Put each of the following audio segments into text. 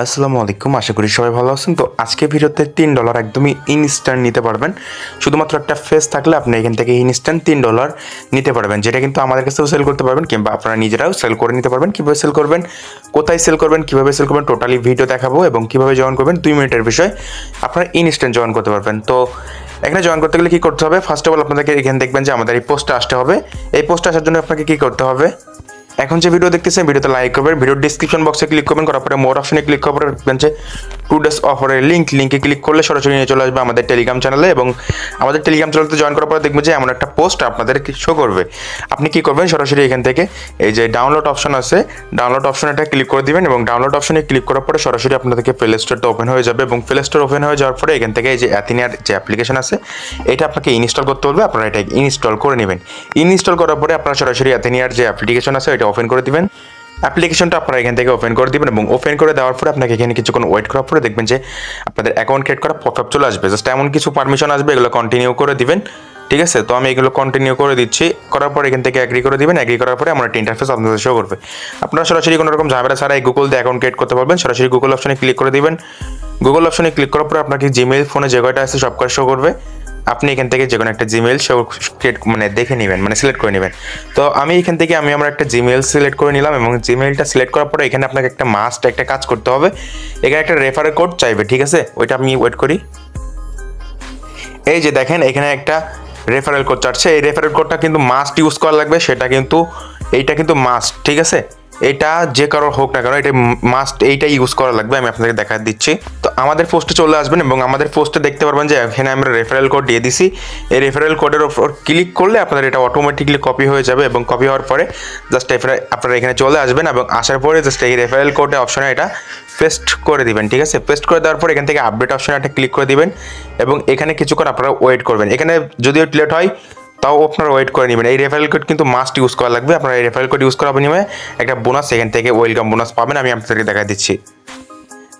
আসসালামু আলাইকুম, আশা করি সবাই ভালো আছেন। তো আজকে ভিডিওতে তিন ডলার একদমই ইনস্ট্যান্ট নিতে পারবেন। শুধুমাত্র একটা ফেস থাকলে আপনি এখান থেকে ইনস্ট্যান্ট তিন ডলার নিতে পারবেন, যেটা কিন্তু আমাদের কাছেও সেল করতে পারবেন কিংবা আপনারা নিজেরাও সেল করে নিতে পারবেন। কীভাবে সেল করবেন, কোথায় সেল করবেন, কীভাবে সেল করবেন টোটালি ভিডিও দেখাবো এবং কীভাবে জয়েন করবেন, দুই মিনিটের বিষয় আপনারা ইনস্ট্যান্ট জয়েন করতে পারবেন। তো এখানে জয়েন করতে গেলে কী করতে হবে? ফার্স্ট অফ অল আপনাদেরকে এখানে দেখবেন যে আমাদের এই পোস্টটা আসতে হবে। এই পোস্টটা আসার জন্য আপনাকে কী করতে হবে? এখন যে ভিডিও দেখতেছেন ভিডিওতে লাইক করবেন ভিডিও ডিসক্রিপশন বক্সে ক্লিক করবেন, করার পরে মোর অপশনে ক্লিক দেখবেন যে টু ডেস অফারের লিঙ্ক লিঙ্কে ক্লিক করলে সরাসরি নিয়ে চলে আসবে আমাদের টেলিগ্রাম চ্যানেলে এবং আমাদের টেলিগ্রাম চ্যানেলতে জয়েন করার পরে দেখবেন যে এমন একটা পোস্ট আপনাদের শো করবে। আপনি কি করবেন? সরাসরি এখান থেকে এই যে ডাউনলোড অপশন আছে ডাউনলোড অপশন এটা ক্লিক করে দিবেন এবং ডাউনলোড অপশনে ক্লিক করার পরে সরাসরি আপনাদেরকে প্লে স্টোরটা ওপেন হয়ে যাবে এবং প্লে স্টোর ওপেন হয়ে যাওয়ার পরে এখান থেকে এই যে অ্যাথিনিয়ার যে অ্যাপ্লিকেশন আছে, এটা আপনাকে ইনস্টল করতে বলবে। আপনারা এটা ইনস্টল করে নেবেন। ইনস্টল করার পরে আপনারা সরাসরি অ্যাথিনিয়ার যে অ্যাপ্লিকেশন আছে, এটা ওপেন করে দিবেন। অ্যাপ্লিকেশনটা আপনারা এখান থেকে ওপেন করে দিবেন এবং ওপেন করে দেওয়ার পরে আপনাকে এখানে কিছুক্ষণ ওয়েট করার পরে দেখবেন যে আপনাদের অ্যাকাউন্ট ক্রিয়েট করা পপ চলে আসবে। জাস্ট এমন কিছু পারমিশন আসবে, এগুলো কন্টিনিউ করে দিবেন। ঠিক আছে? তো আমি এগুলো কন্টিনিউ করে দিচ্ছি। করার পর এখান থেকে অ্যাগ্রি করে দিবেন। অ্যাগ্রি করার পরে আমার ইন্টারফেস আপনাদের শো করবে। আপনারা সরাসরি কোনো রকম ঝামেলা ছাড়া এই গুগল দিয়ে অ্যাকাউন্ট ক্রিয়েট করতে পারবেন। সরাসরি গুগল অপশনে ক্লিক করে দিবেন। গুগল অপশনে ক্লিক করার পরে আপনাকে জিমেইল ফোনে যে কয়টা আছে সব কয়টা শো করবে। আপনি এখান থেকে যে কোনো একটা জিমেইল শো ক্রিয়েট মানে দেখে নেবেন মানে সিলেক্ট করে নেবেন। তো আমি এখান থেকে আমি আমার একটা জিমেইল সিলেক্ট করে নিলাম এবং জিমেইলটা সিলেক্ট করার পরে এখানে আপনাকে একটা মাস্ট একটা কাজ করতে হবে। এখানে একটা রেফারেল কোড চাইবে, ঠিক আছে? ওইটা আমি ওয়েট করি। এই যে দেখেন, এখানে একটা রেফারেল কোড চাচ্ছে এই রেফারেল কোডটা কিন্তু মাস্ট ইউজ করা লাগবে, সেটা কিন্তু, এইটা কিন্তু মাস্ট ঠিক আছে? এটা যে কারোর হোক না কেন, এটা মাস্ট এইটা ইউজ করা লাগবে, আমি আপনাকে দেখা দিচ্ছি। আমাদের পোস্টে চলে আসবেন এবং আমাদের পোস্টে দেখতে পারবেন যে এখানে আমরা রেফারেল কোড দিয়ে দিছি। এই রেফারেল কোডের ওপর ক্লিক করলে আপনাদের এটা অটোমেটিকলি কপি হয়ে যাবে এবং কপি হওয়ার পরে জাস্ট আপনারা এখানে চলে আসবেন এবং আসার পরে জাস্ট এই রেফারেল কোডের অপশনে এটা পেস্ট করে দিবেন, ঠিক আছে? পেস্ট করে দেওয়ার পর এখান থেকে আপডেট অপশনে একটা ক্লিক করে দিবেন এবং এখানে কিছুক্ষণ আপনারা ওয়েট করবেন। এখানে যদিও লেট হয়, তাও আপনারা ওয়েট করে নেবেন। এই রেফারেল কোড কিন্তু মাস্ট ইউজ করা লাগবে। আপনারা এই রেফারেল কোড ইউজ করার বিনিময়ে একটা বোনাস এখান থেকে ওয়েলকাম বোনাস পাবেন। আমি আপনাদেরকে দেখা দিচ্ছি।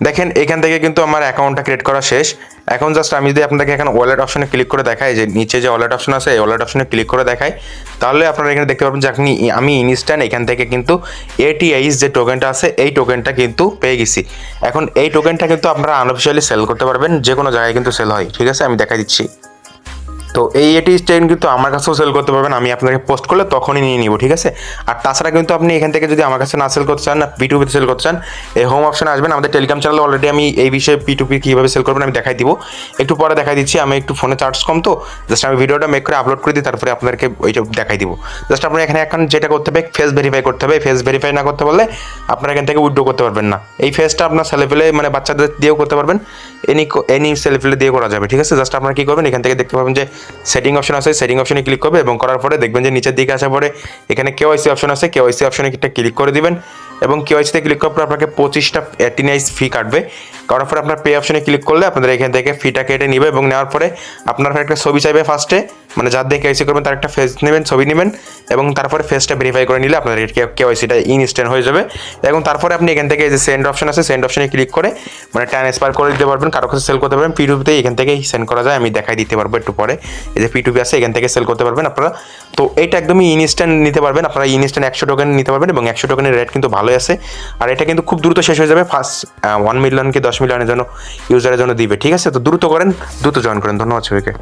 দেখেন, এখান থেকে কিন্তু আমার অ্যাকাউন্টটা ক্রিয়েট করা শেষ। এখন জাস্ট আমি যদি আপনাকে এখানে ওয়ালেট অপশনে ক্লিক করে দেখাই, যে নিচে যে ওয়ালেট অপশন আছে, এই ওয়ালেট অপশনে ক্লিক করে দেখাই, তাহলে আপনারা এখানে দেখতে পাবেন যে আপনি, আমি ইনস্ট্যান্ট এখান থেকে কিন্তু এটিআইস যে টোকেনটা আছে, এই টোকেনটা কিন্তু পেয়ে গেছি। এখন এই টোকেনটা কিন্তু আপনারা আনঅফিসিয়ালি সেল করতে পারবেন যে কোনো জায়গায় কিন্তু সেল হয়। ঠিক আছে? আমি দেখাই দিচ্ছি। তো এই এটি স্টেন কিন্তু আমার কাছেও সেল করতে পারবেন, আমি আপনাকে পোস্ট করলে তখনই নিয়ে নিব, ঠিক আছে? আর তাছাড়া কিন্তু আপনি এখান থেকে যদি আমার কাছে না সেল করতে চান, না পি টু সেল করতে চান, এই হোম অপশনে আসবেন। আমাদের টেলিগ্রাম চ্যানেলে অলরেডি আমি এই বিষয়ে পি টু পি কীভাবে সেল করবেন আমি দেখাই দিব। একটু পরে দেখাই দিচ্ছি, আমি একটু ফোনে চার্জ কম তো জাস্ট আমি ভিডিওটা মেক করে আপলোড করে দিই তারপরে আপনাদেরকে ওইটা দেখাই দিব। জাস্ট আপনার এখানে এখন যেটা করতে হবে ফেস ভেরিফাই করতে হবে। ফেস ভেরিফাই না করতে পারলে আপনারা এখান থেকে উইড্রো করতে পারবেন না। এই ফেসটা আপনার ছেলে ফেলে মানে বাচ্চাদের দিয়েও করতে পারবেন এনি এনি ছেলে ফেলে দিয়ে করা যাবে, ঠিক আছে? জাস্ট আপনারা কী করবেন, এখান থেকে দেখতে পাবেন যে সেটিং অপশন আছে সেটিং অপশনে ক্লিক করবে এবং করার পরে দেখবেন যে নিচের দিকে আসার পরে এখানে কেওয়াইসি অপশন আছে কেওয়াইসি অপশনে একটা ক্লিক করে দিবেন। এবং কেওয়াইসিতে ক্লিক করার পর আপনাকে পঁচিশটা অ্যাটিনাইজ ফি কাটবে। করার পরে আপনার পে অপশনে ক্লিক করলে আপনাদের এখান থেকে ফিটা কেটে নেবে এবং নেওয়ার পরে আপনার একটা ছবি চাইবে ফার্স্টে মানে যার দিয়ে কেওয়াইসি করবেন তার একটা ফেস নেবেন, ছবি নেবেন এবং তারপরে ফেসটা ভেরিফাই করে নিলে আপনাদের কেওয়াইসিটা ইনস্ট্যান্ট হয়ে যাবে। এবং তারপরে আপনি এখান থেকে যে সেন্ড অপশন আছে সেন্ড অপশনে ক্লিক করে মানে ট্রান্সফার করে দিতে পারবেন, কারও কাছে সেল করতে পারবেন পিটুপিতে এখান থেকেই সেন্ড করা যায়, আমি দেখাই দিতে পারব একটু পরে। এই যে পিটুপি আছে, এখান থেকে সেল করতে পারবেন আপনারা। তো এটা একদমই ইনস্ট্যান্ট নিতে পারবেন, আপনারা ইনস্ট্যান্ট একশো টোকেন নিতে পারবেন এবং একশো টোকেনের রেট কিন্তু ভালোই আছে। আর এটা কিন্তু খুব দ্রুত শেষ হয়ে যাবে। ফার্স্ট ওয়ান মিলিয়ন কি দশ মিলিয়নের জন্য ইউজারের জন্য দিবে। ঠিক আছে? তো দ্রুত করেন, দ্রুত জয়েন করেন। ধন্যবাদ সবাইকে।